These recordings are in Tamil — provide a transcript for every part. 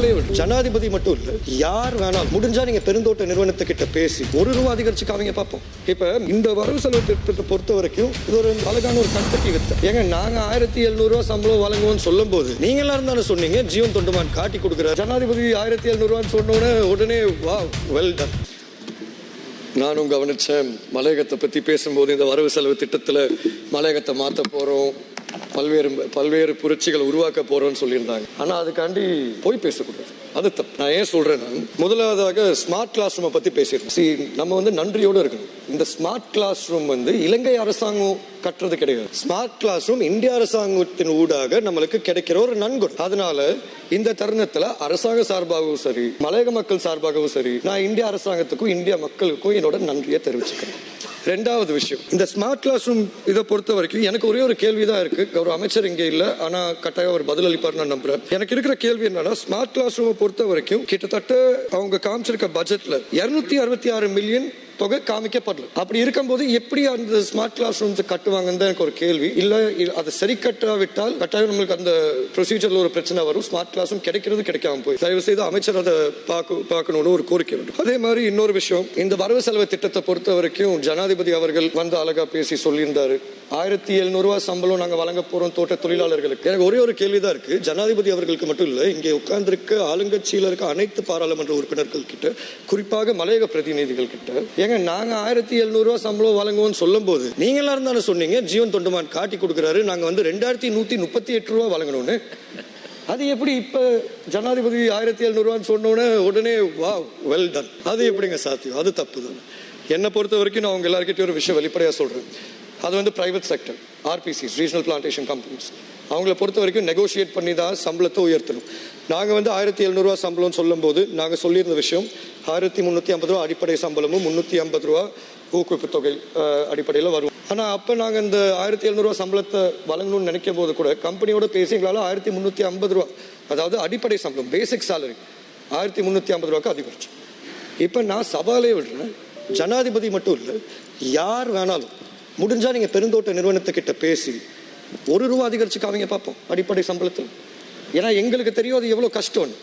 சவாலே ஜனாதிபதி மட்டும் இல்ல யார் வேணாலும் முடிஞ்சா நீங்க பெருந்தோட்ட நிறுவனத்துக்கிட்ட பேசி ஒரு ரூபா அதிகரிச்சு காமிங்க பார்ப்போம் இப்ப இந்த வரவு செலவு திட்டத்தை பொறுத்த வரைக்கும் இது ஒரு அழகான ஒரு கண்கட்டி வித்த. ஏங்க நாங்க ஆயிரத்தி எழுநூறு ரூபா சம்பளம் வழங்குவோம்னு சொல்லும் போது நீங்க எல்லாரும் தானே சொன்னீங்க ஜீவன் தொண்டுமான் காட்டி கொடுக்குற ஜனாதிபதி ஆயிரத்தி எழுநூறு ரூபான்னு சொன்ன உடனே வா வெல் டன் நானும் கவனிச்சேன் மலையகத்தை பற்றி பேசும்போது இந்த வரவு செலவு திட்டத்தில் மலையகத்தை மாற்ற போகிறோம் பல்வேறு பல்வேறு புரட்சிகளை உருவாக்க போகிறோம்னு சொல்லியிருந்தாங்க. ஆனால் அதுக்காண்டி போய் பேசக்கூடாது. அது தப்பு. நான் ஏன் சொல்றேன் முதலாவதாக ஸ்மார்ட் கிளாஸ் ரூமை பற்றி பேசியிருக்கோம். சி நம்ம வந்து நன்றியோடு இருக்கணும். இந்த ஸ்மார்ட் கிளாஸ் ரூம் வந்து இலங்கை அரசாங்கம் கட்டுறது கிடையாது. ஸ்மார்ட் கிளாஸ் ரூம் இந்திய அரசாங்கத்தின் ஊடாக நம்மளுக்கு கிடைக்கிற ஒரு நன்கொடை. அதனால இந்த தருணத்துல அரசாங்க சார்பாகவும் சரி மலையக மக்கள் சார்பாகவும் சரி நான் இந்திய அரசாங்கத்துக்கும் இந்திய மக்களுக்கும் என்னோட நன்றியை தெரிவிச்சுக்கிறேன். ரெண்டாவது விஷயம் இந்த ஸ்மார்ட் கிளாஸ் ரூம் இதை பொறுத்த வரைக்கும் எனக்கு ஒரே ஒரு கேள்வி தான் இருக்கு. ஒரு அமைச்சர் இங்கே இல்லை ஆனால் கட்டாயம் அவர் பதில் அளிப்பார் நான் நம்புறேன். எனக்கு இருக்கிற கேள்வி என்னன்னா ஸ்மார்ட் கிளாஸ் ரூம் பொறுத்த வரைக்கும் கிட்டத்தட்ட அவங்க காமிச்சிருக்க பட்ஜெட்ல இருநூத்தி அறுபத்தி ஆறு மில்லியன் தொகை காமிக்கப்படல. அப்படி இருக்கும்போது எப்படி அந்த ஸ்மார்ட் கிளாஸ் ரூம்ஸ் கட்டுவாங்கன்னு தான் எனக்கு ஒரு கேள்வி. இல்ல அதை சரி கட்டாவிட்டால் கட்டாயம் நம்மளுக்கு அந்த ப்ரொசீஜர்ல ஒரு பிரச்சனை வரும். ஸ்மார்ட் கிளாஸ் ரூம் கிடைக்கிறது கிடைக்காம போய் தயவு செய்து அமைச்சர் அதை பார்க்க பார்க்கணும்னு ஒரு கோரிக்கை வேண்டும். அதே மாதிரி இன்னொரு விஷயம். இந்த வரவு செலவு திட்டத்தை பொறுத்த வரைக்கும் ஜனாதிபதி அவர்கள் வந்து அழகா பேசி சொல்லியிருந்தாரு. ஆயிரத்தி எழுநூறு ரூபாய் சம்பளம் நாங்க வழங்க போறோம் தோட்ட தொழிலாளர்களுக்கு. எனக்கு ஒரே ஒரு கேள்விதான் இருக்கு. ஜனாதிபதி அவர்களுக்கு மட்டும் இல்ல இங்கே உட்கார்ந்திருக்க ஆளுங்கட்சியில் இருக்க அனைத்து பாராளுமன்ற உறுப்பினர்கள் கிட்ட குறிப்பாக மலையக பிரதிநிதிகள் கிட்ட ஏங்க நாங்க ஆயிரத்தி எழுநூறுவா சம்பளம் வழங்குவோம்னு சொல்லும் போது நீங்க எல்லாரும் சொன்னீங்க ஜீவன் தொண்டுமான் காட்டி கொடுக்குறாரு நாங்க வந்து ரெண்டாயிரத்தி நூத்தி முப்பத்தி எட்டு ரூபா வழங்கணும்னு. அது எப்படி இப்ப ஜனாதிபதி ஆயிரத்தி எழுநூறுவான்னு சொன்ன உடனே வா வெல் டன் அது எப்படிங்க சாத்தியம்? அது தப்பு தானே. என்னை பொறுத்த வரைக்கும் நான் உங்க எல்லாருக்கிட்டையும் ஒரு விஷயம் வெளிப்படையா சொல்றேன். அது வந்து private sector RPCs regional plantation companies அவங்கள பொறுத்த வரைக்கும் நெகோஷியேட் பண்ணி தான் சம்பளத்தை உயர்த்தணும். நாங்கள் வந்து ஆயிரத்தி எழுநூறுவா சம்பளம்னு சொல்லும்போது நாங்கள் சொல்லியிருந்த விஷயம் ஆயிரத்தி முந்நூற்றி ஐம்பது ரூபா அடிப்படை சம்பளமும் முந்நூற்றி ஐம்பது ரூபா ஊக்குவிப்பு தொகை அடிப்படையில் வரும். ஆனால் அப்போ நாங்கள் இந்த ஆயிரத்தி எழுநூறுவா சம்பளத்தை வழங்கணும்னு நினைக்கும் போது கூட கம்பெனியோட பேசி எங்களால் ஆயிரத்தி முந்நூற்றி ஐம்பது ரூபா அதாவது அடிப்படை சம்பளம் பேசிக் சேலரி ஆயிரத்தி முந்நூற்றி ஐம்பது ரூபாய்க்கு அதிகரிச்சு. இப்போ நான் சவாலே விடுறேன் ஜனாதிபதி மட்டும் இல்லை யார் வேணாலும் முடிஞ்சா நீங்க பெருந்தோட்ட நிறுவனத்துக்கிட்ட பேசி ஒரு ரூபா அதிகரிச்சுக்காவீங்க பார்ப்போம் அடிப்படை சம்பளத்தில். ஏன்னா எங்களுக்கு தெரியும் அது எவ்வளோ கஷ்டம்னு.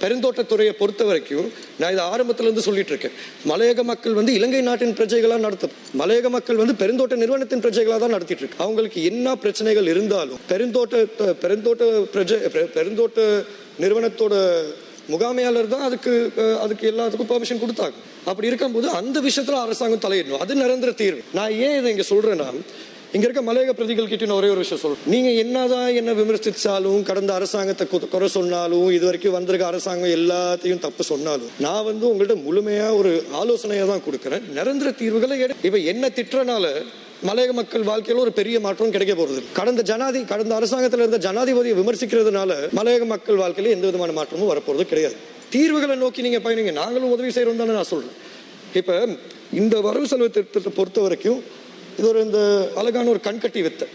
பெருந்தோட்டத்துறையை பொறுத்த வரைக்கும் நான் இதை ஆரம்பத்திலேருந்து சொல்லிட்டு இருக்கேன். மலையக மக்கள் வந்து இலங்கை நாட்டின் பிரஜைகளாக நடத்தும். மலையக மக்கள் வந்து பெருந்தோட்ட நிறுவனத்தின் பிரஜைகளாக தான் நடத்திட்டு இருக்கு. அவங்களுக்கு என்ன பிரச்சனைகள் இருந்தாலும் பெருந்தோட்ட பெருந்தோட்ட பிரஜை பெ- பெருந்தோட்ட நிறுவனத்தோட முகாமையாளர் தான் அதுக்கு அதுக்கு எல்லாத்துக்கும் பெர்மிஷன் கொடுத்தாங்க. அப்படி இருக்கும்போது அந்த விஷயத்துல அரசாங்கம் தலையிடணும். அது நிரந்தர தீர்வு. நான் ஏன் இதை இங்க சொல்றேன்னா இங்க இருக்க மலையக பிரதிகள் கிட்ட நான் ஒரே ஒரு விஷயம் சொல்றோம் நீங்க என்னதான் என்ன விமர்சிச்சாலும் கடந்த அரசாங்கத்தை குறை சொன்னாலும் இது வரைக்கும் வந்திருக்க அரசாங்கம் எல்லாத்தையும் தப்பு சொன்னாலும் நான் வந்து உங்கள்கிட்ட முழுமையா ஒரு ஆலோசனையை தான் கொடுக்குறேன். நிரந்தர தீர்வுகளை எடு. இப்ப என்ன திட்டுறனால மலையக மக்கள் வாழ்க்கையில ஒரு பெரிய மாற்றம் கிடைக்க போறது கடந்த ஜனாதி கடந்த அரசாங்கத்தில் இருந்த ஜனாதிபதியை விமர்சிக்கிறதுனால மலையக மக்கள் வாழ்க்கையில எந்த விதமான மாற்றமும் வரப்போறது கிடையாது. தீர்வுகளை நோக்கி நீங்க பயணிங்க. நாங்களும் உதவி செய்யறோம் தானே நான் சொல்றேன். இப்ப இந்த வரவு செலவு திட்டத்தை பொறுத்த வரைக்கும் இது ஒரு இந்த அழகான ஒரு கண்கட்டி வித்தை.